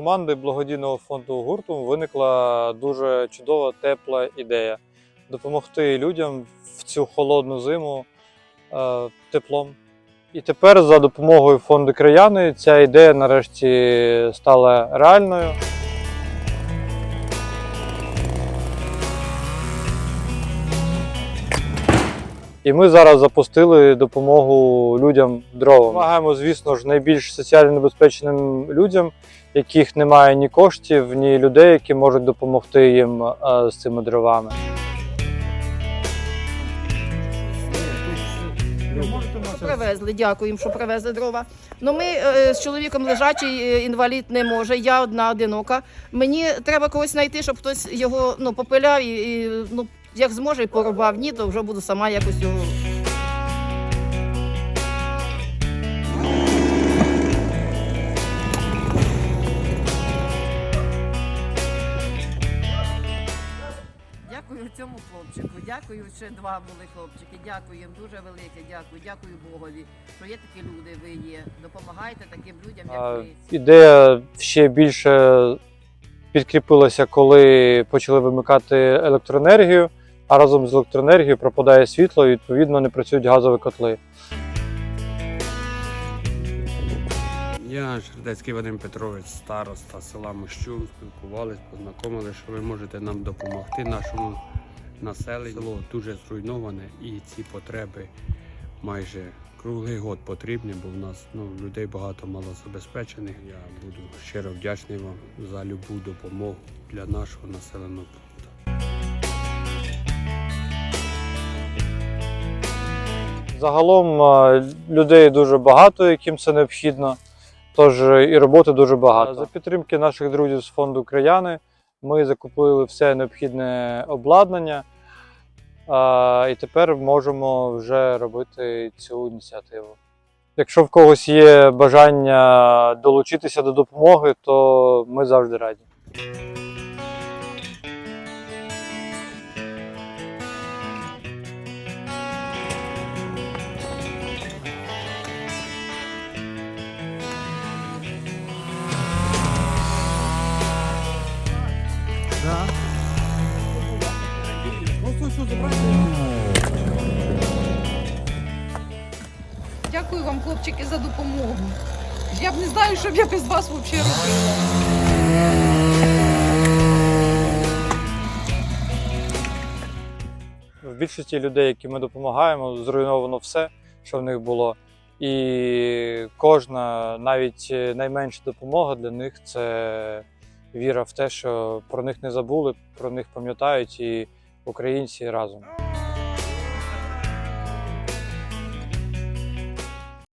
команди благодійного фонду гуртом виникла дуже чудова, тепла ідея допомогти людям в цю холодну зиму е, теплом. І тепер за допомогою фонду краяни ця ідея нарешті стала реальною. І ми зараз запустили допомогу людям дровами. Допомагаємо, звісно ж, найбільш соціально небезпечним людям, яких немає ні коштів, ні людей, які можуть допомогти їм е, з цими дровами. Привезли, дякуємо, що привезли дрова. Ну ми е, з чоловіком лежачий, е, інвалід не може. Я одна одинока. Мені треба когось знайти, щоб хтось його ну, попиляв і, і ну, як зможе, і порубав. Ні, то вже буду сама якось його. Дякую цьому хлопчику. Дякую, ще два були хлопчики. Дякую їм дуже велике. Дякую, дякую Богові, що є такі люди. Ви є. Допомагайте таким людям, як А, ви. Ідея ще більше підкріпилася, коли почали вимикати електроенергію, а разом з електроенергією пропадає світло, і відповідно не працюють газові котли. Я Жердецький Вадим Петрович, староста села Мощун, спілкувались, познайомилися, що ви можете нам допомогти нашому населенню. Село дуже зруйноване і ці потреби майже круглий год потрібні, бо в нас ну, людей багато малозабезпечених. Я буду щиро вдячний вам за любу допомогу для нашого населеного пункту. Загалом людей дуже багато, яким це необхідно, тож е, і роботи дуже багато. За підтримки наших друзів з фонду Краяни ми закупили все необхідне обладнання, а, і тепер можемо вже робити цю ініціативу. Якщо в когось є бажання долучитися до допомоги, то ми завжди раді. Дякую вам, хлопчики, за допомогу. Я б не знаю, що б я без вас взагалі робила. В більшості людей, які ми допомагаємо, зруйновано все, що в них було. І кожна, навіть найменша допомога для них це віра в те, що про них не забули, про них пам'ятають і українці разом.